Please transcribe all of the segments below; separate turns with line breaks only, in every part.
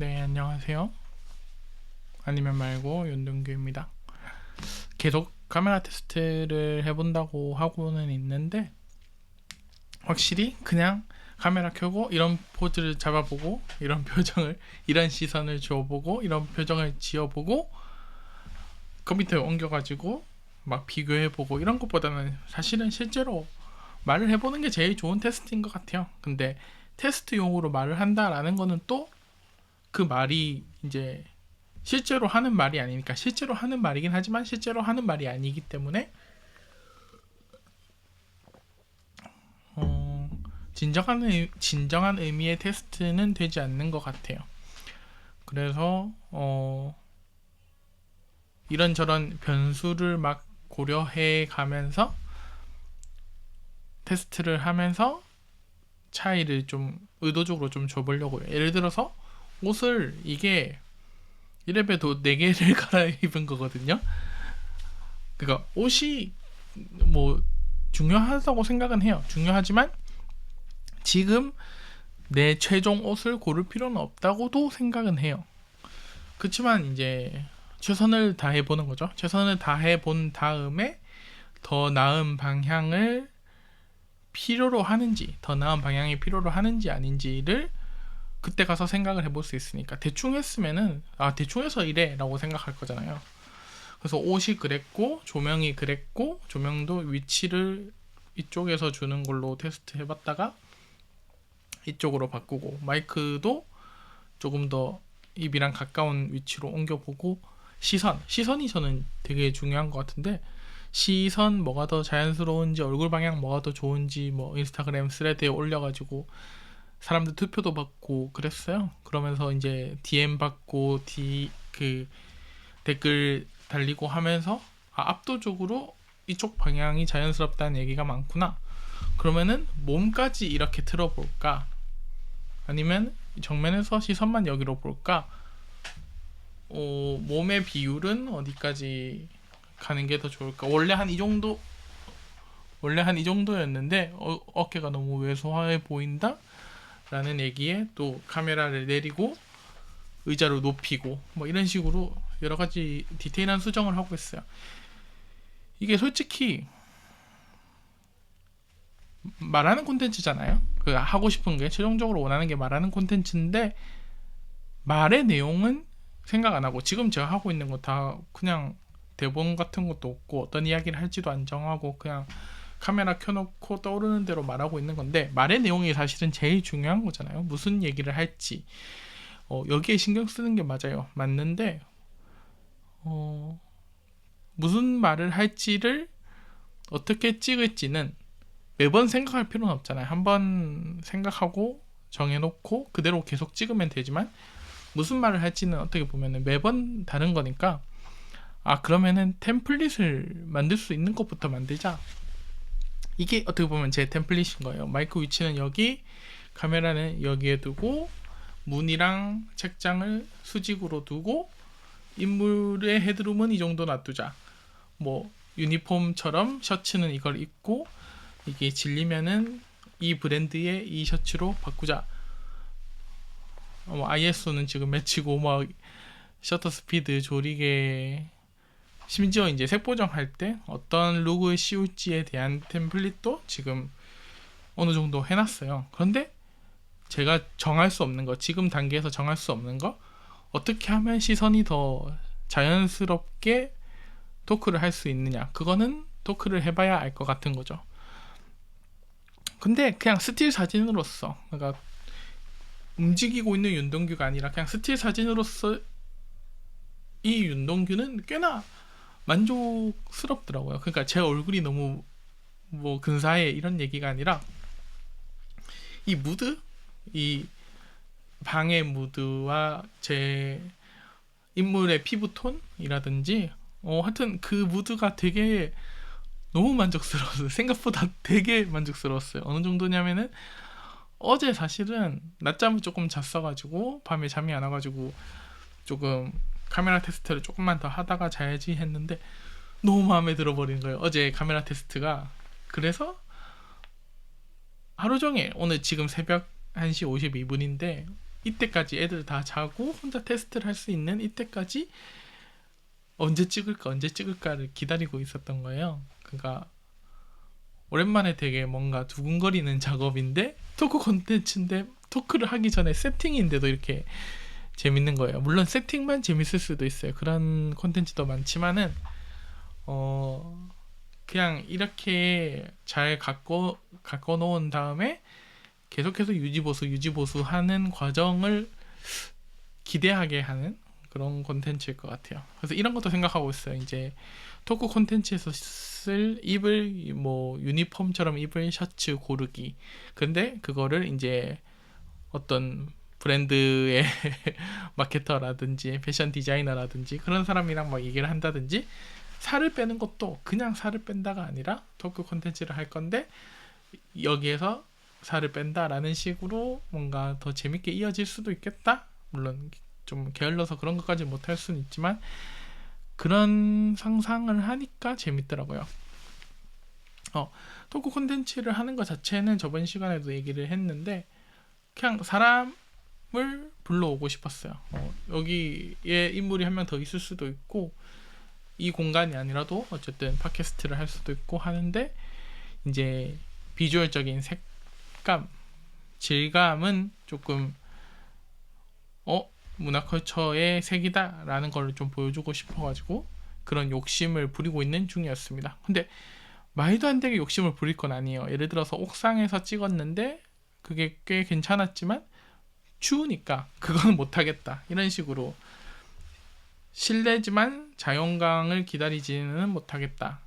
네, 안녕하세요. 아니면 말고 윤동규입니다. 계속 카메라 테스트를 해본다고 하고는 있는데 확실히 그냥 카메라 켜고 이런 포즈를 잡아보고 이런 표정을 이런 시선을 줘보고 이런 표정을 지어보고 컴퓨터에 옮겨가지고 막 비교해보고 이런 것보다는 사실은 실제로 말을 해보는 게 제일 좋은 테스트인 것 같아요. 근데 테스트용으로 말을 한다라는 거는 또 그 말이 이제 실제로 하는 말이 아니니까 실제로 하는 말이긴 하지만 실제로 하는 말이 아니기 때문에 어, 진정한 의, 진정한 의미의 테스트는 되지 않는 것 같아요. 그래서 어, 이런저런 변수를 막 고려해 가면서 테스트를 하면서 차이를 좀 의도적으로 좀 줘보려고요. 예를 들어서 옷을 이게 이래봬도 4개를 갈아입은 거거든요. 그러니까 옷이 뭐 중요하다고 생각은 해요. 중요하지만 지금 내 최종 옷을 고를 필요는 없다고도 생각은 해요. 그렇지만 이제 최선을 다해 보는 거죠. 최선을 다해 본 다음에 더 나은 방향을 필요로 하는지, 더 나은 방향이 필요로 하는지 아닌지를 그때 가서 생각을 해볼 수 있으니까 대충 했으면은 아 대충 해서 이래라고 생각할 거잖아요. 그래서 옷이 그랬고 조명이 그랬고 조명도 위치를 이쪽에서 주는 걸로 테스트 해봤다가 이쪽으로 바꾸고 마이크도 조금 더 입이랑 가까운 위치로 옮겨보고 시선 시선이 저는 되게 중요한 것 같은데 시선 뭐가 더 자연스러운지 얼굴 방향 뭐가 더 좋은지 뭐 인스타그램 스레드에 올려가지고 사람들 투표도 받고 그랬어요. 그러면서 이제 DM 받고 D 그 댓글 달리고 하면서 아, 압도적으로 이쪽 방향이 자연스럽다는 얘기가 많구나. 그러면은 몸까지 이렇게 틀어볼까? 아니면 정면에서 시선만 여기로 볼까? 어, 몸의 비율은 어디까지 가는 게 더 좋을까? 원래 한 이 정도 원래 한 이 정도였는데 어, 어깨가 너무 왜소해 보인다? 라는 얘기에 또 카메라를 내리고 의자로 높이고 뭐 이런 식으로 여러 가지 디테일한 수정을 하고 있어요. 이게 솔직히 말하는 콘텐츠잖아요. 그 하고 싶은 게 최종적으로 원하는 게 말하는 콘텐츠인데 말의 내용은 생각 안 하고 지금 제가 하고 있는 거 다 그냥 대본 같은 것도 없고 어떤 이야기를 할지도 안 정하고 그냥 카메라 켜놓고 떠오르는 대로 말하고 있는 건데 말의 내용이 사실은 제일 중요한 거잖아요. 무슨 얘기를 할지 어, 여기에 신경 쓰는 게 맞아요. 맞는데 어, 무슨 말을 할지를 어떻게 찍을지는 매번 생각할 필요는 없잖아요. 한번 생각하고 정해놓고 그대로 계속 찍으면 되지만 무슨 말을 할지는 어떻게 보면 매번 다른 거니까 아 그러면은 템플릿을 만들 수 있는 것부터 만들자 이게 어떻게 보면 제 템플릿인 거예요. 마이크 위치는 여기, 카메라는 여기에 두고 문이랑 책장을 수직으로 두고 인물의 헤드룸은 이 정도 놔두자. 뭐 유니폼처럼 셔츠는 이걸 입고 이게 질리면은 이 브랜드의 이 셔츠로 바꾸자. 뭐 ISO는 지금 맺히고 뭐 셔터 스피드 조리개 심지어 이제 색 보정 할 때 어떤 룩을 씌울지에 대한 템플릿도 지금 어느 정도 해놨어요. 그런데 제가 정할 수 없는 거, 지금 단계에서 정할 수 없는 거, 어떻게 하면 시선이 더 자연스럽게 토크를 할 수 있느냐. 그거는 토크를 해봐야 알 것 같은 거죠. 근데 그냥 스틸 사진으로서, 그러니까 움직이고 있는 윤동규가 아니라 그냥 스틸 사진으로서 이 윤동규는 꽤나 만족스럽더라고요. 그러니까 제 얼굴이 너무 뭐 근사해 이런 얘기가 아니라 이 무드, 이 방의 무드와 제 인물의 피부 톤이라든지 어 하여튼 그 무드가 되게 너무 만족스러웠어요. 생각보다 되게 만족스러웠어요. 어느 정도냐면은 어제 사실은 낮잠을 조금 잤어가지고 밤에 잠이 안 와가지고 조금 카메라 테스트를 조금만 더 하다가 자야지 했는데 너무 마음에 들어버린 거예요. 어제 카메라 테스트가. 그래서 하루 종일 오늘 지금 새벽 1시 52분인데 이때까지 애들 다 자고 혼자 테스트를 할 수 있는 이때까지 언제 찍을까 언제 찍을까를 기다리고 있었던 거예요. 그러니까 오랜만에 되게 뭔가 두근거리는 작업인데 토크 콘텐츠인데 토크를 하기 전에 세팅인데도 이렇게 재밌는 거예요. 물론 세팅만 재밌을 수도 있어요. 그런 콘텐츠도 많지만은 어 그냥 이렇게 잘 갖고 갖고 놓은 다음에 계속해서 유지보수 유지보수 하는 과정을 기대하게 하는 그런 콘텐츠일 것 같아요. 그래서 이런 것도 생각하고 있어요. 이제 토크 콘텐츠에서 쓸 입을 뭐 유니폼처럼 입을 셔츠 고르기. 근데 그거를 이제 어떤 브랜드의 마케터라든지 패션 디자이너라든지 그런 사람이랑 막 얘기를 한다든지 살을 빼는 것도 그냥 살을 뺀다가 아니라 토크 콘텐츠를 할 건데 여기에서 살을 뺀다라는 식으로 뭔가 더 재밌게 이어질 수도 있겠다. 물론 좀 게을러서 그런 것까지 못할 수는 있지만 그런 상상을 하니까 재밌더라고요. 어, 토크 콘텐츠를 하는 것 자체는 저번 시간에도 얘기를 했는데 그냥 사람 을 불러오고 싶었어요. 어, 여기에 인물이 한 명 더 있을 수도 있고 이 공간이 아니라도 어쨌든 팟캐스트를 할 수도 있고 하는데 이제 비주얼적인 색감, 질감은 조금 어 문화컬처의 색이다라는 걸 좀 보여주고 싶어가지고 그런 욕심을 부리고 있는 중이었습니다. 근데 말도 안 되게 욕심을 부릴 건 아니에요. 예를 들어서 옥상에서 찍었는데 그게 꽤 괜찮았지만 추우니까 그건 못하겠다 이런 식으로 실내지만 자연광을 기다리지는 못하겠다.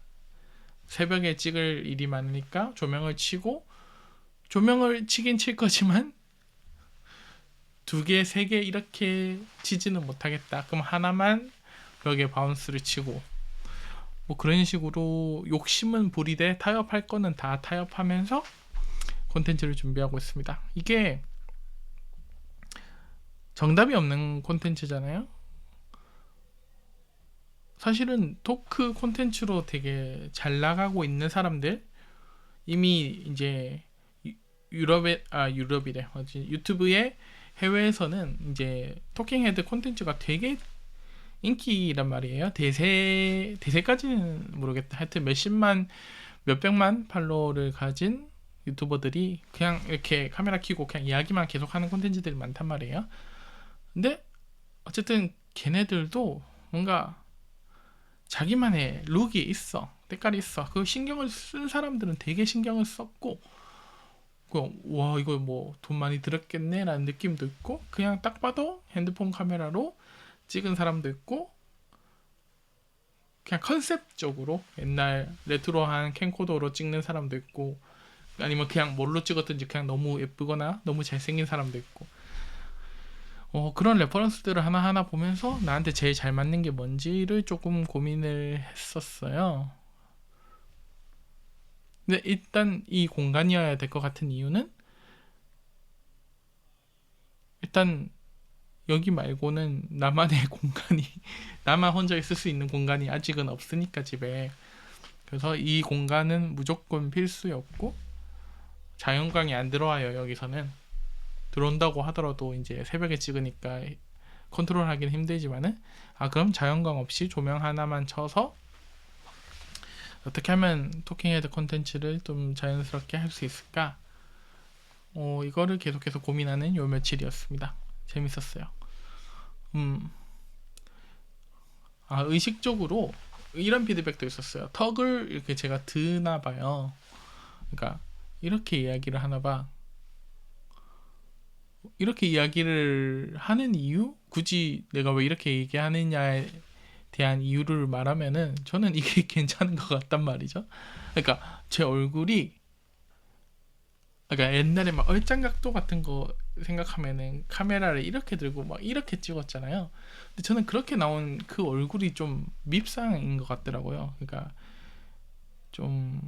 새벽에 찍을 일이 많으니까 조명을 치고 조명을 치긴 칠 거지만 두 개, 세 개 이렇게 치지는 못하겠다. 그럼 하나만 벽에 바운스를 치고 뭐 그런 식으로 욕심은 부리되 타협할 거는 다 타협하면서 콘텐츠를 준비하고 있습니다. 이게 정답이 없는 콘텐츠잖아요. 사실은 토크 콘텐츠로 되게 잘 나가고 있는 사람들 이미 이제 유럽에 아 유럽이래 어지 유튜브에 해외에서는 이제 토킹 헤드 콘텐츠가 되게 인기란 말이에요. 대세 대세까지는 모르겠다. 하여튼 몇십만 몇백만 팔로워를 가진 유튜버들이 그냥 이렇게 카메라 켜고 그냥 이야기만 계속하는 콘텐츠들이 많단 말이에요. 근데 어쨌든 걔네들도 뭔가 자기만의 룩이 있어. 때깔이 있어. 그 신경을 쓴 사람들은 되게 신경을 썼고 와 이거 뭐 돈 많이 들었겠네 라는 느낌도 있고 그냥 딱 봐도 핸드폰 카메라로 찍은 사람도 있고 그냥 컨셉적으로 옛날 레트로한 캠코더로 찍는 사람도 있고 아니면 그냥 뭘로 찍었든지 그냥 너무 예쁘거나 너무 잘생긴 사람도 있고 어, 그런 레퍼런스들을 하나하나 보면서 나한테 제일 잘 맞는 게 뭔지를 조금 고민을 했었어요. 근데 일단 이 공간이어야 될 것 같은 이유는 일단 여기 말고는 나만의 공간이 나만 혼자 있을 수 있는 공간이 아직은 없으니까 집에 그래서 이 공간은 무조건 필수였고 자연광이 안 들어와요 여기서는 들어온다고 하더라도 이제 새벽에 찍으니까 컨트롤하기는 힘들지만은 아 그럼 자연광 없이 조명 하나만 쳐서 어떻게 하면 토킹헤드 콘텐츠를 좀 자연스럽게 할 수 있을까? 어, 이거를 계속해서 고민하는 요 며칠이었습니다. 재밌었어요. 음. 아, 의식적으로 이런 피드백도 있었어요. 턱을 이렇게 제가 드나 봐요. 그러니까 이렇게 이야기를 하나 봐. 이렇게 이야기를 하는 이유? 굳이 내가 왜 이렇게 얘기하느냐에 대한 이유를 말하면은 저는 이게 괜찮은 것 같단 말이죠. 그러니까 제 얼굴이 그러니까 옛날에 막 얼짱각도 같은 거 생각하면은 카메라를 이렇게 들고 막 이렇게 찍었잖아요. 근데 저는 그렇게 나온 그 얼굴이 좀 밉상인 것 같더라고요. 그러니까 좀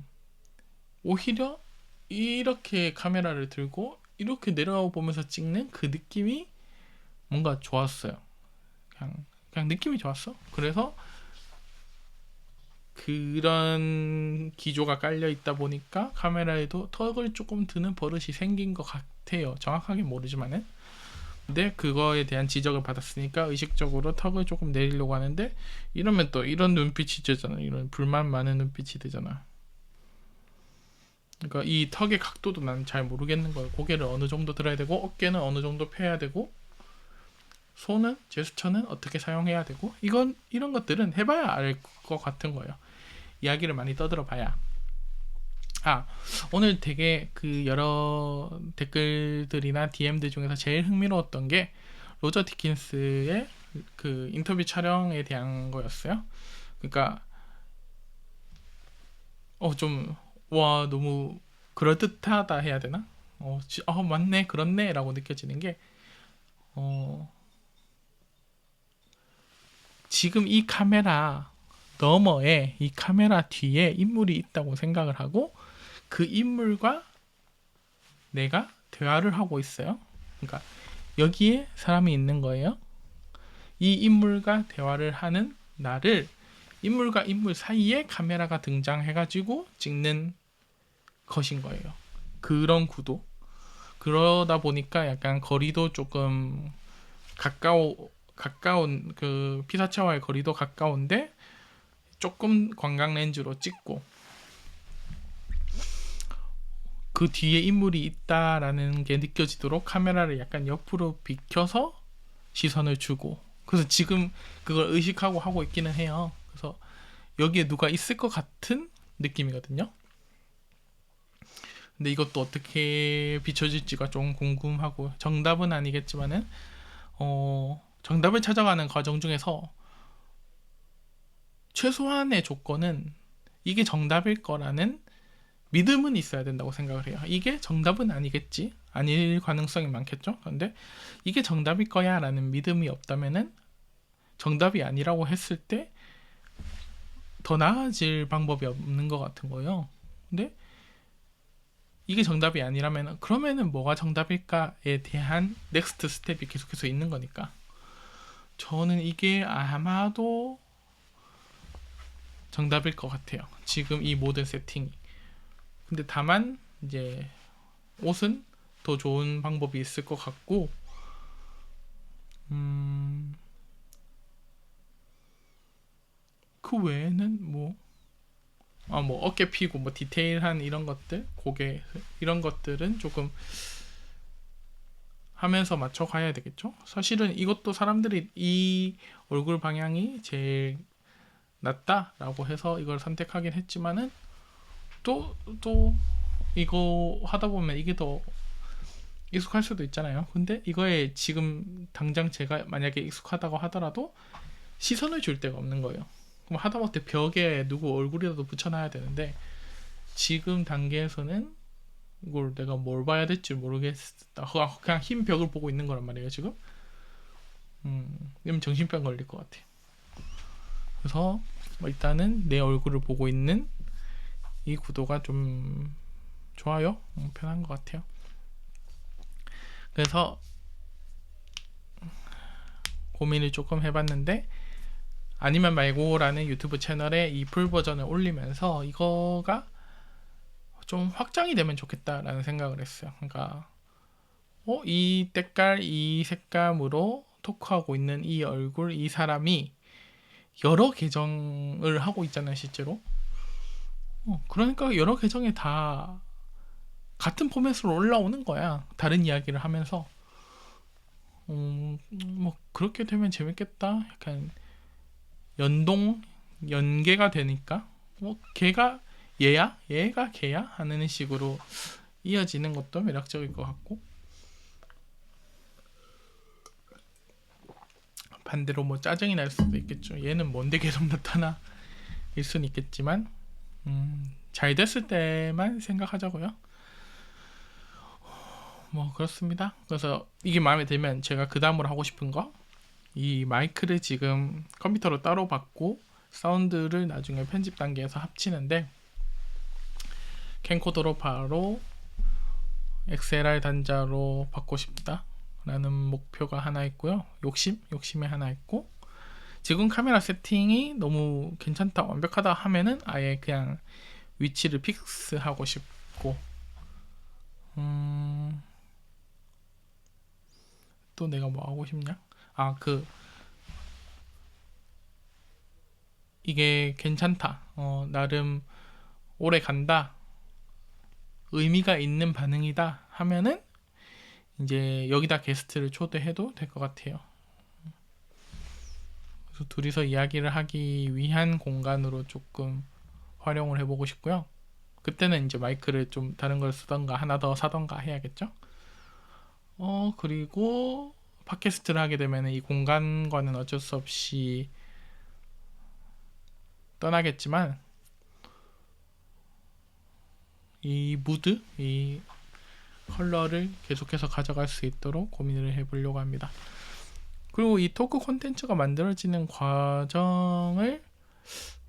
오히려 이렇게 카메라를 들고 이렇게 내려가 보면서 찍는 그 느낌이 뭔가 좋았어요. 그냥 그냥 느낌이 좋았어. 그래서 그런 기조가 깔려 있다 보니까 카메라에도 턱을 조금 드는 버릇이 생긴 것 같아요. 정확하게 모르지만은 근데 그거에 대한 지적을 받았으니까 의식적으로 턱을 조금 내리려고 하는데 이러면 또 이런 눈빛이 되잖아. 이런 불만 많은 눈빛이 되잖아. 그러니까 이 턱의 각도도 난 잘 모르겠는 거예요. 고개를 어느 정도 들어야 되고 어깨는 어느 정도 펴야 되고 손은 제스처는 어떻게 사용해야 되고 이건 이런 것들은 해봐야 알 것 같은 거예요. 이야기를 많이 떠들어 봐야. 아 오늘 되게 그 여러 댓글들이나 DM들 중에서 제일 흥미로웠던 게 로저 디킨스의 그 인터뷰 촬영에 대한 거였어요. 그러니까 어좀 와 너무 그럴듯하다 해야 되나? 어, 지- 어 맞네 그렇네라고 느껴지는 게 어. 지금 이 카메라 너머에 이 카메라 뒤에 인물이 있다고 생각을 하고 그 인물과 내가 대화를 하고 있어요. 그러니까 여기에 사람이 있는 거예요. 이 인물과 대화를 하는 나를 인물과 인물 사이에 카메라가 등장해가지고 찍는 것인 거예요. 그런 구도. 그러다 보니까 약간 거리도 조금 가까워 가까운 그 피사체와의 거리도 가까운데 조금 광각 렌즈로 찍고 그 뒤에 인물이 있다라는 게 느껴지도록 카메라를 약간 옆으로 비켜서 시선을 주고 그래서 지금 그걸 의식하고 하고 있기는 해요. 여기에 누가 있을 것 같은 느낌이거든요. 근데 이것도 어떻게 비춰질지가 좀 궁금하고 정답은 아니겠지만은 어 정답을 찾아가는 과정 중에서 최소한의 조건은 이게 정답일 거라는 믿음은 있어야 된다고 생각을 해요. 이게 정답은 아니겠지. 아닐 가능성이 많겠죠. 그런데 이게 정답일 거야라는 믿음이 없다면은 정답이 아니라고 했을 때 더 나아질 방법이 없는 것 같은 거예요. 근데 이게 정답이 아니라면 그러면은 뭐가 정답일까에 대한 넥스트 스텝이 계속해서 있는 거니까 저는 이게 아마도 정답일 것 같아요. 지금 이 모든 세팅이. 근데 다만 이제 옷은 더 좋은 방법이 있을 것 같고 음, 그 외에는 뭐 아, 뭐 어깨 피고 뭐 디테일한 이런 것들, 고개 이런 것들은 조금 하면서 맞춰 가야 되겠죠. 사실은 이것도 사람들이 이 얼굴 방향이 제일 낫다라고 해서 이걸 선택하긴 했지만은 또 또 이거 하다 보면 이게 더 익숙할 수도 있잖아요. 근데 이거에 지금 당장 제가 만약에 익숙하다고 하더라도 시선을 줄 데가 없는 거예요. 그럼 하다못해 벽에 누구 얼굴이라도 붙여놔야 되는데 지금 단계에서는 이걸 내가 뭘 봐야 될지 모르겠다. 그냥- 그냥 흰 벽을 보고 있는 거란 말이에요 지금. 음, 이러면 정신병 걸릴 것 같아. 그래서 뭐 일단은 내 얼굴을 보고 있는 이 구도가 좀 좋아요. 음, 편한 것 같아요. 그래서 고민을 조금 해봤는데 아니면 말고라는 유튜브 채널에 이 풀 버전을 올리면서 이거가 좀 확장이 되면 좋겠다라는 생각을 했어요. 그러니까 어, 이 때깔, 이 색감으로 토크하고 있는 이 얼굴, 이 사람이 여러 계정을 하고 있잖아요, 실제로. 어, 그러니까 여러 계정에 다 같은 포맷으로 올라오는 거야. 다른 이야기를 하면서. 음, 뭐 그렇게 되면 재밌겠다. 약간 연동 연계가 되니까 뭐 걔가 얘야 얘가 걔야 하는 식으로 이어지는 것도 매력적일 것 같고. 반대로 뭐 짜증이 날 수도 있겠죠. 얘는 뭔데 계속 나타나? 일 수는 있겠지만. 음, 잘 됐을 때만 생각하자고요. 뭐 그렇습니다. 그래서 이게 마음에 들면 제가 그 다음으로 하고 싶은 거 이 마이크를 지금 컴퓨터로 따로 받고 사운드를 나중에 편집 단계에서 합치는데 캠코더로 바로 XLR 단자로 받고 싶다 라는 목표가 하나 있고요 욕심 욕심이 하나 있고 지금 카메라 세팅이 너무 괜찮다 완벽하다 하면은 아예 그냥 위치를 픽스하고 싶고 음 또 내가 뭐 하고 싶냐? 아 그 이게 괜찮다. 어 나름 오래 간다. 의미가 있는 반응이다 하면은 이제 여기다 게스트를 초대해도 될 것 같아요. 그래서 둘이서 이야기를 하기 위한 공간으로 조금 활용을 해보고 싶고요. 그때는 이제 마이크를 좀 다른 걸 쓰던가 하나 더 사던가 해야겠죠. 어 그리고 팟캐스트를 하게 되면 이 공간과는 어쩔 수 없이 떠나겠지만 이 무드, 이 컬러를 계속해서 가져갈 수 있도록 고민을 해보려고 합니다. 그리고 이 토크 콘텐츠가 만들어지는 과정을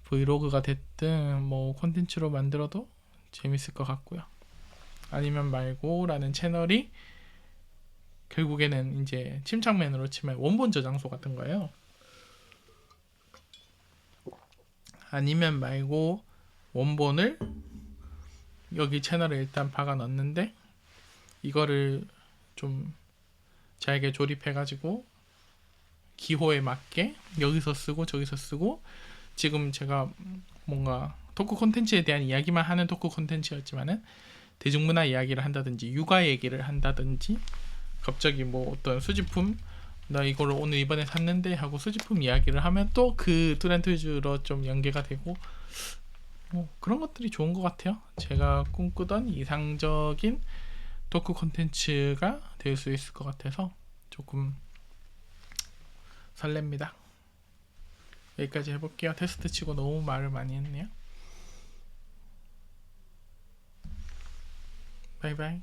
브이로그가 됐든 뭐 콘텐츠로 만들어도 재밌을 것 같고요. 아니면 말고라는 채널이 결국에는 이제 침착맨으로 치면 원본 저장소 같은 거예요. 아니면 말고 원본을 여기 채널에 일단 박아 넣는데 이거를 좀 잘게 조립해 가지고 기호에 맞게 여기서 쓰고 저기서 쓰고 지금 제가 뭔가 토크 콘텐츠에 대한 이야기만 하는 토크 콘텐츠였지만은 대중문화 이야기를 한다든지 육아 얘기를 한다든지 갑자기 뭐 어떤 수집품 나 이거를 오늘 이번에 샀는데 하고 수집품 이야기를 하면 또 그 트렌드주로 좀 연계가 되고 뭐 그런 것들이 좋은 것 같아요. 제가 꿈꾸던 이상적인 토크 콘텐츠가 될 수 있을 것 같아서 조금 설렙니다. 여기까지 해볼게요. 테스트 치고 너무 말을 많이 했네요. 바이바이.